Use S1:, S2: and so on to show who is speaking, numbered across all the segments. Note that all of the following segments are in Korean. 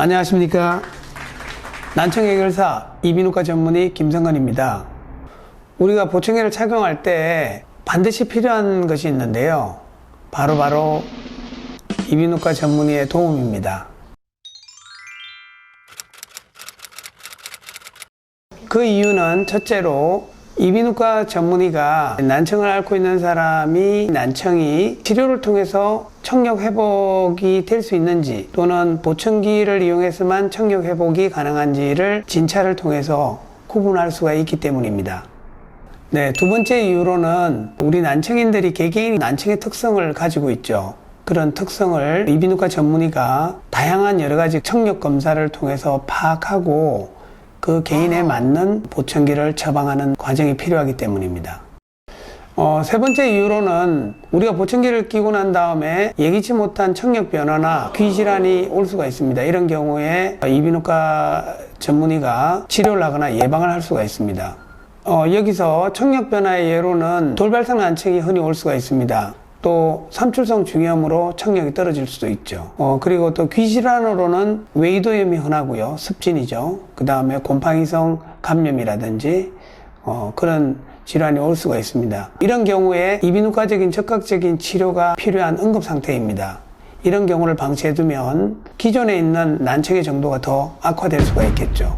S1: 안녕하십니까. 난청 해결사 이비인후과 전문의 김성건입니다. 우리가 보청기를 착용할 때 반드시 필요한 것이 있는데요. 바로바로 이비인후과 전문의의 도움입니다. 그 이유는 첫째로 이비인후과 전문의가 난청을 앓고 있는 사람이 난청이 치료를 통해서 청력 회복이 될 수 있는지 또는 보청기를 이용해서만 청력 회복이 가능한지를 진찰을 통해서 구분할 수가 있기 때문입니다. 네, 두 번째 이유로는 우리 난청인들이 개개인 난청의 특성을 가지고 있죠. 그런 특성을 이비인후과 전문의가 다양한 여러 가지 청력 검사를 통해서 파악하고 그 개인에 맞는 보청기를 처방하는 과정이 필요하기 때문입니다. 어, 세 번째 이유로는 우리가 보청기를 끼고 난 다음에 예기치 못한 청력 변화나 귀 질환이 올 수가 있습니다. 이런 경우에 이비인후과 전문의가 치료를 하거나 예방을 할 수가 있습니다. 어, 여기서 청력 변화의 예로는 돌발성 난청이 흔히 올 수가 있습니다. 또 삼출성 중이염으로 청력이 떨어질 수도 있죠. 어, 그리고 또 귀질환으로는 웨이도염이 흔하고요. 습진이죠. 그 다음에 곰팡이성 감염이라든지 어, 그런 질환이 올 수가 있습니다. 이런 경우에 이비인후과적인 적극적인 치료가 필요한 응급 상태입니다. 이런 경우를 방치해두면 기존에 있는 난청의 정도가 더 악화될 수가 있겠죠.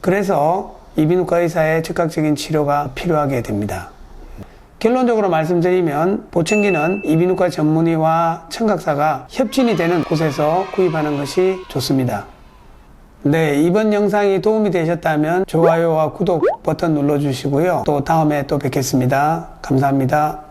S1: 그래서 이비인후과 의사의 즉각적인 치료가 필요하게 됩니다. 결론적으로 말씀드리면 보청기는 이비인후과 전문의와 청각사가 협진이 되는 곳에서 구입하는 것이 좋습니다. 네, 이번 영상이 도움이 되셨다면 좋아요와 구독 버튼 눌러주시고요. 또 다음에 또 뵙겠습니다. 감사합니다.